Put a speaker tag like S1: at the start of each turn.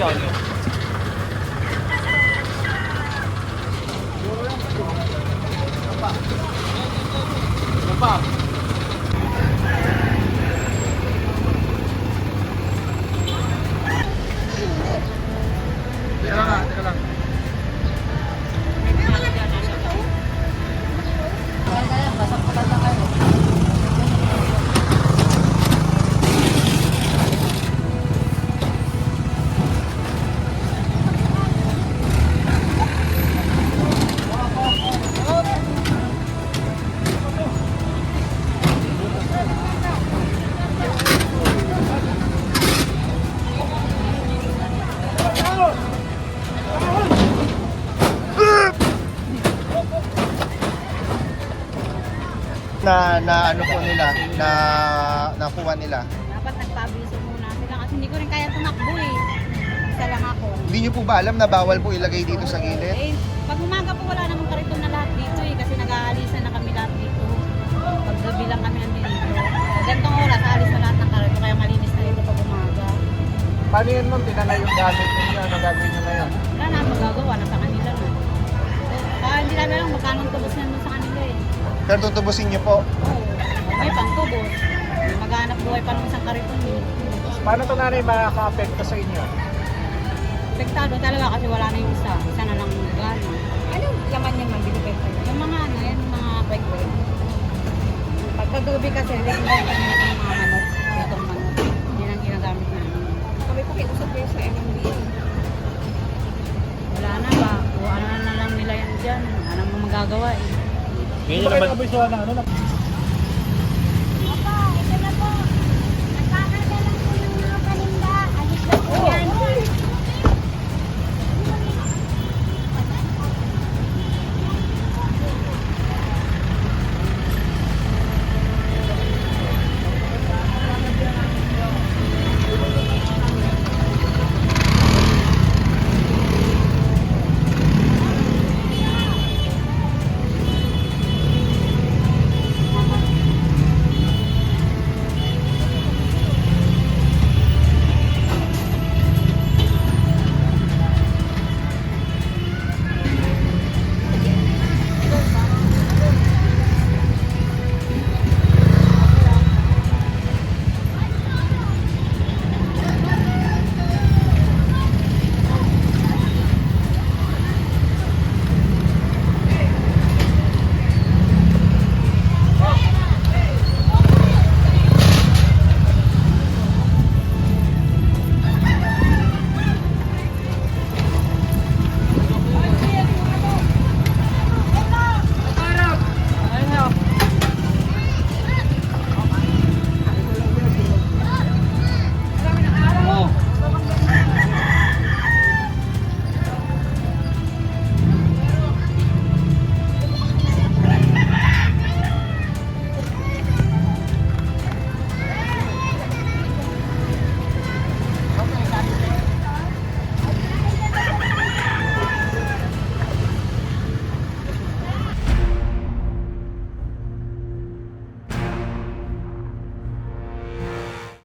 S1: Thank you. Na na ano po nila, na nakuha nila?
S2: Dapat nagpabiso muna sila kasi hindi ko rin kaya tumakbo eh. Isa lang ako.
S1: Hindi niyo po ba alam na bawal po ilagay dito sa gilid?
S2: Eh, pag umaga po wala namang kariton na lahat dito eh kasi nag-aalisan na kami lahat dito. Pag gabi lang kami nandito. Sa ganitong oras, alis na lahat ng kariton kaya malinis na dito pag umaga.
S3: Paano yan ma'am? Tinala yung gamit ninyo. Ano gagawin nyo ngayon?
S2: Wala na
S1: Pero tutubusin niyo po.
S2: Oo, may pangtubos. Maghanap buhay pa ng isang kariton eh.
S3: Paano ito nanay makaka-apekto sa inyo?
S2: Apektado talaga kasi wala na yung isa. Isa na lang gano'n.
S4: Anong laman niya man binibenta?
S2: Yung mga ano, yan, mga kwek-kwek. Pagkagabi kasi, hindi ko lang kami ng mga manok. Itong manok. Yan ang ginagamit namin.
S4: Kami pakiusap kayo sa MMDA.
S2: Wala na ba? O ano na lang nila yan dyan. Ano mo magagawa eh.
S3: Hindi ba kayo nabisuhan na ano? na-